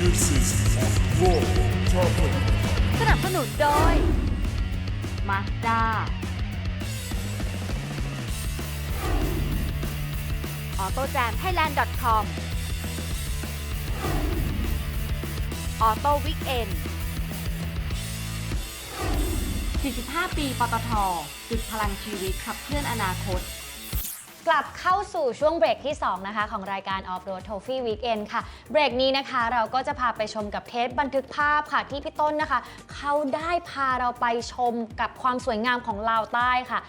new season of World Topic. สนับสนุนโดย Mazda AutoJamThailand.com Auto Weekend 45 ปี ปตทจุดพลังชีวิตขับเคลื่อนอนาคต กลับเข้าสู่ช่วงเบรกที่ 2 นะคะ ของรายการ Off Road Trophy Weekend ค่ะ เบรกนี้นะคะเราก็จะพาไปชมกับเทปบันทึกภาพค่ะที่พี่ต้นนะคะ เขาได้พาเราไปชมกับความสวยงามของลาวใต้ค่ะ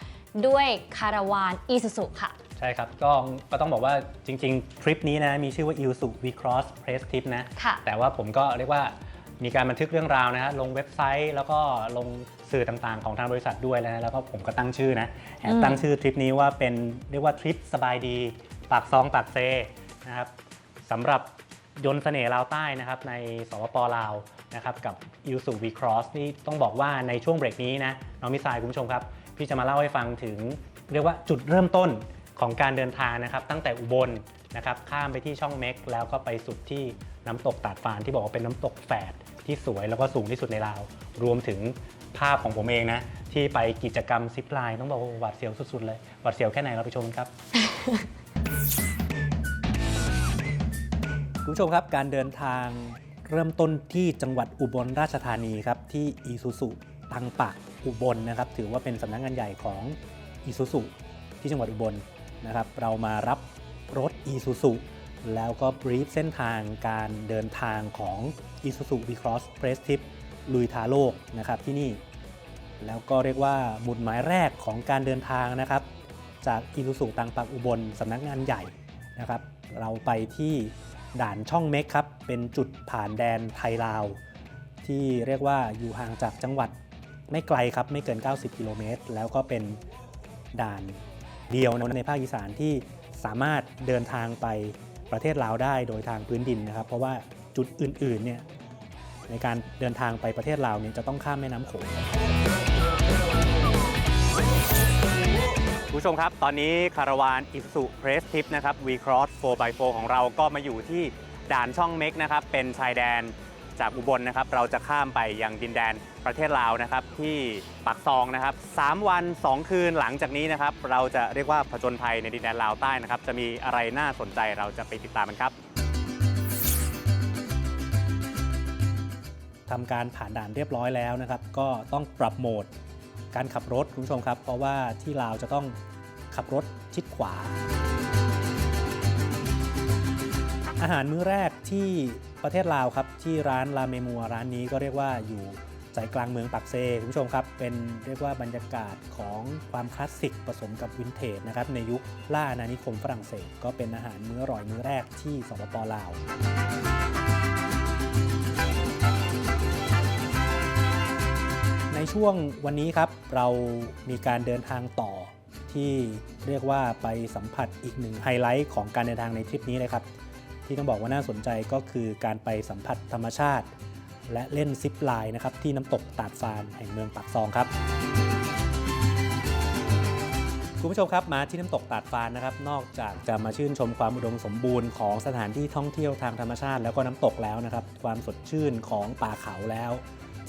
ด้วยคาราวานอีซูซุค่ะ ใช่ครับ ก็ก็ต้องบอกว่าจริง ๆ ทริปนี้นะ มีชื่อว่า i l s u V Cross Press Trip นะ ค่ะ แต่ว่าผมก็เรียกว่า มีการบันทึกเรื่องราวนะฮะลงเว็บไซต์ แล้วก็ลงสื่อต่างๆ ของทางบริษัทด้วยนะแล้วก็ผมก็ตั้งชื่อนะแอบตั้งชื่อทริปนี้ว่าเป็นเรียกว่าทริปสบายดี ปากซองปากเซนะครับสำหรับยนต์เสน่ห์ลาวใต้นะครับในสปปลาวนะครับกับ i l s u V Cross นี่ต้องบอกว่าในช่วงเบรกนี้นะน้องมิสายคุณผู้ชมครับ พี่จะมาเล่าให้ฟังถึง เรียกว่าจุดเริ่มต้นของการเดินทางนะครับตั้งแต่อุบลนะครับข้ามไปที่ช่องเม็กแล้วก็ไปสุดที่น้ำตกตาดฟานที่บอกว่าเป็นน้ำตกแฝด ที่สวยแล้วก็สูงที่สุดในลาว รวมถึงภาพของผมเองนะ ที่ไปกิจกรรมซิปไลน์ต้องบอกว่าหวาดเสียวสุดๆเลยหวาดเสียวแค่ไหนเราไปชมกันครับ คุณผู้ชมครับการเดินทางเริ่มต้นที่จังหวัดอุบลราชธานีครับ ที่อีซูซุตังปะอุบลนะครับ ถือว่าเป็นสำนักงานใหญ่ของอีซูซุที่จังหวัดอุบลนะครับ เรามารับรถอีซูซุ แล้วก็บรีฟเส้นทางการเดินทางของ i s u z u V-Cross Press Trip ลุยทาโลกนะครับที่นี่ แล้วก็เรียกว่าหมุดหมายแรกของการเดินทางนะครับ จากอิรุสุตังปักอุบลสำนักงานใหญ่นะครับ เราไปที่ด่านช่องเม็กครับ เป็นจุดผ่านแดนไทยลาว ที่เรียกว่าอยู่ห่างจากจังหวัดไม่ไกลครับ ไม่เกิน 90 กิโลเมตร แล้วก็เป็นด่านเดียวในภาคอีสานที่สามารถเดินทางไป ประเทศลาวได้โดยทางพื้นดินนะครับ เพราะว่าจุดอื่นๆเนี่ยในการเดินทางไปประเทศลาวเนี่ยจะต้องข้ามแม่น้ำโขงคุณผู้ชมครับ ตอนนี้คาราวานอิสุเพรสทิปนะครับ V Cross 4x4 ของเราก็มาอยู่ที่ด่านช่องเม็กนะครับ เป็นชายแดน จากอุบลนะครับ เราจะข้ามไปยังดินแดนประเทศลาวนะครับที่ปากซองนะครับ3วัน 2 คืนหลังจากนี้นะครับ เราจะเรียกว่าผจญภัยในดินแดนลาวใต้นะครับ จะมีอะไรน่าสนใจเราจะไปติดตามมันครับทำการผ่านด่านเรียบร้อยแล้วนะครับ ก็ต้องปรับโหมดการขับรถคุณผู้ชมครับ เพราะว่าที่ลาวจะต้องขับรถชิดขวา อาหารมื้อแรกที่ ประเทศลาวครับที่ร้านลาเมมัวร้านนี้ก็เรียกว่าอยู่ใจกลางเมืองปักเซคุณผู้ชมครับ เป็นเรียกว่าบรรยากาศของความคลาสสิกผสมกับวินเทจนะครับในยุคล่าอาณานิคมฝรั่งเศส ก็เป็นอาหารมื้ออร่อยมื้อแรกที่สปปลาวในช่วงวันนี้ครับเรามีการเดินทางต่อที่เรียกว่าไปสัมผัสอีกหนึ่งไฮไลท์ของการเดินทางในทริปนี้เลยครับ ที่ต้องบอกว่าน่าสนใจก็คือการไปสัมผัสธรรมชาติ และเล่นซิปไลน์นะครับที่น้ำตกตาดฟานแห่งเมืองปากซองครับคุณผู้ชมครับมาที่น้ำตกตาดฟานนะครับ นอกจากจะมาชื่นชมความอุดมสมบูรณ์ของสถานที่ท่องเที่ยวทางธรรมชาติ แล้วก็น้ำตกแล้วนะครับ ความสดชื่นของป่าเขาแล้ว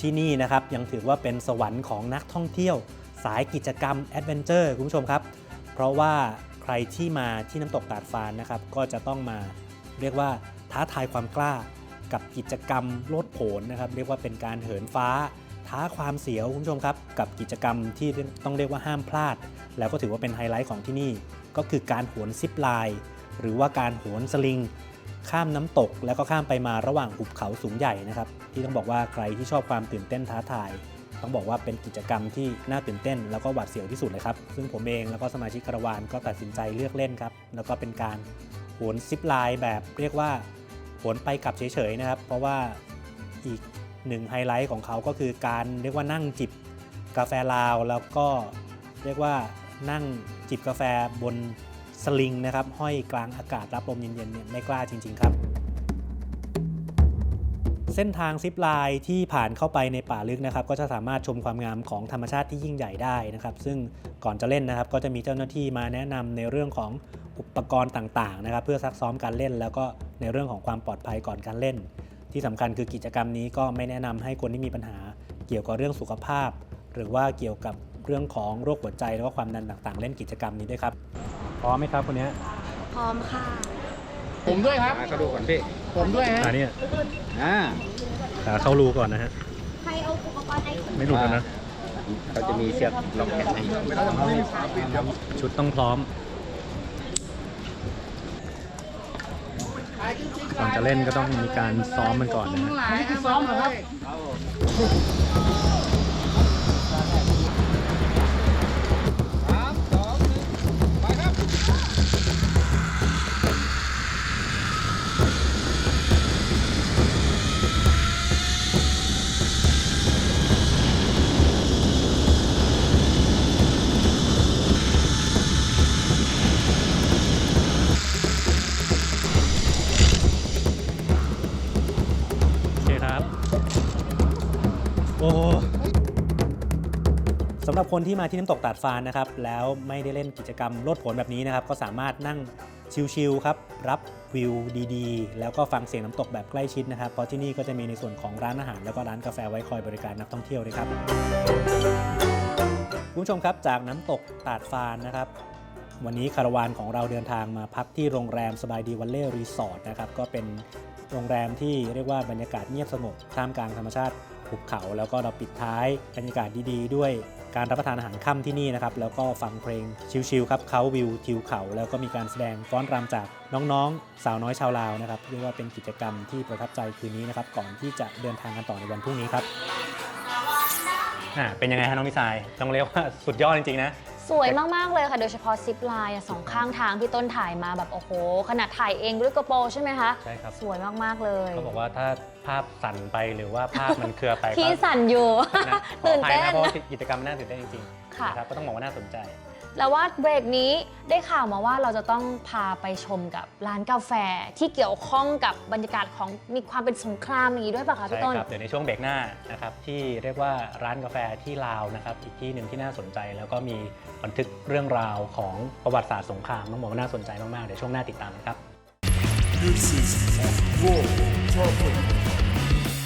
ที่นี่นะครับยังถือว่าเป็นสวรรค์ของนักท่องเที่ยว สายกิจกรรมแอดเวนเจอร์คุณผู้ชมครับ เพราะว่าใครที่มาที่น้ำตกตาดฟานนะครับ ก็จะต้องมา เรียกว่าท้าทายความกล้ากับกิจกรรมโลดโผนนะครับ เรียกว่าเป็นการเหินฟ้า ท้าความเสียวคุณผู้ชมครับ กับกิจกรรมที่ต้องเรียกว่าห้ามพลาด แล้วก็ถือว่าเป็นไฮไลท์ของที่นี่ ก็คือการโหนซิปไลน์หรือว่าการโหนสลิงข้ามน้ำตกแล้วก็ข้ามไปมาระหว่างหุบเขาสูงใหญ่นะครับ ที่ต้องบอกว่าใครที่ชอบความตื่นเต้นท้าทาย ต้องบอกว่าเป็นกิจกรรมที่น่าตื่นเต้น แล้วก็หวาดเสียวที่สุดเลยครับ ซึ่งผมเองแล้วก็สมาชิกคารวานก็ตัดสินใจเลือกเล่นครับ แล้วก็เป็นการ หนซิปไลน์แบบเรียกว่าโหนไปกลับเฉยๆนะครับ เพราะว่าอีกหนึ่งไฮไลท์ของเขาก็คือการเรียกว่านั่งจิบกาแฟลาว แล้วก็เรียกว่านั่งจิบกาแฟบนสลิงนะครับ ห้อยกลางอากาศรับลมเย็นๆเนี่ยไม่กล้าจริง ๆ ครับเส้นทางซิปไลน์ที่ผ่านเข้าไปในป่าลึกนะครับ ก็จะสามารถชมความงามของธรรมชาติที่ยิ่งใหญ่ได้นะครับ ซึ่งก่อนจะเล่นนะครับ ก็จะมีเจ้าหน้าที่มาแนะนำในเรื่องของ อุปกรณ์ต่างๆนะครับเพื่อซักซ้อมการเล่น แล้วก็ในเรื่องของความปลอดภัยก่อนการเล่น ที่สำคัญคือกิจกรรมนี้ก็ไม่แนะนำให้คนที่มีปัญหาเกี่ยวกับเรื่องสุขภาพ หรือว่าเกี่ยวกับเรื่องของโรคหัวใจแล้วก็ความดันต่างๆ เล่นกิจกรรมนี้ด้วยครับพร้อมไหมครับคนนี้พร้อมค่ะผมด้วยครับก็ดูก่อนพี่ผมด้วยฮะขาเนี่ยอ่าขาเข้ารูก่อนนะฮะใครเอาอุปกรณ์ไอไม่หลุดแล้วนะเขาจะมีเชือกล็อกแขนให้ชุดต้องพร้อม ก่อนจะเล่นก็ต้องมีการซ้อมมันก่อนนะฮะนี่คือซ้อมเหรอครับำหรับคนที่มาที่น้ำตกตาดฟานนะครับแล้วไม่ได้เล่นกิจกรรมโลดผนแบบนี้นะครับก็สามารถนั่งชิลๆครับรับวิวดีๆ แล้วก็ฟังเสียงน้ำตกแบบใกล้ชิดนะครับเพราะที่นี่ก็จะมีในส่วนของร้านอาหาร แล้วก็ร้านกาแฟไว้คอยบริการนักท่องเที่ยวด้วยครับคุณผู้ชมครับจากน้ำตกตาดฟานนะครับวันนี้คาราวานของเราเดินทางมาพักที่โรงแรมสบายดีวันเล่รีสอร์ทนะครับก็เป็นโรงแรมที่เรียกว่าบรรยากาศเงียบสงบท่ามกลางธรรมชาติ ภูเขา แล้วก็เราปิดท้ายบรรยากาศดีๆ ด้วยการรับประทานอาหารค่ำที่นี่นะครับ แล้วก็ฟังเพลงชิลๆครับเขาวิวทิวเขา แล้วก็มีการแสดงฟ้อนรำจากน้องๆ สาวน้อยชาวลาวนะครับเรียกว่าเป็นกิจกรรมที่ประทับใจคืนนี้นะครับ ก่อนที่จะเดินทางกันต่อในวันพรุ่งนี้ครับอ่าเป็นยังไงฮะน้องมิสายต้องเรียกว่าสุดยอดจริงๆนะสวยมาก ๆ เลยค่ะ โดยเฉพาะซิปไลน์อะสองข้างทางพี่ต้นถ่ายมาแบบ โอ้โห ขนาดถ่ายเองด้วยกระโปรงใช่ไหมคะ ใช่ครับ สวยมาก ๆ เลย เขาบอกว่าถ้า ภาพสั่นไปหรือว่าภาพมันเคลือไปพี่ก็สั่นอยู่นะขอตื่นอภัยเต้น นะเพราะว่ากิจกรรมมันน่าตื่นเต้นจริงๆค่ะ นะครับก็ต้องบอกว่าน่าสนใจ แล้วว่าเบรกนี้ได้ข่าวมาว่าเราจะต้องพาไปชมกับร้านกาแฟที่เกี่ยวข้องกับบรรยากาศของมีความเป็นสงครามอย่างนี้ด้วยป่ะคะใช่พี่ต้น ครับ เดี๋ยวในช่วงเบรกหน้านะครับที่เรียกว่าร้านกาแฟที่ลาวนะครับอีกที่หนึ่งที่น่าสนใจ แล้วก็มีบันทึกเรื่องราวของประวัติศาสตร์สงครามต้องบอกว่าน่าสนใจมากๆเดี๋ยวช่วงหน้าติดตามกันครับ This is Raw Topic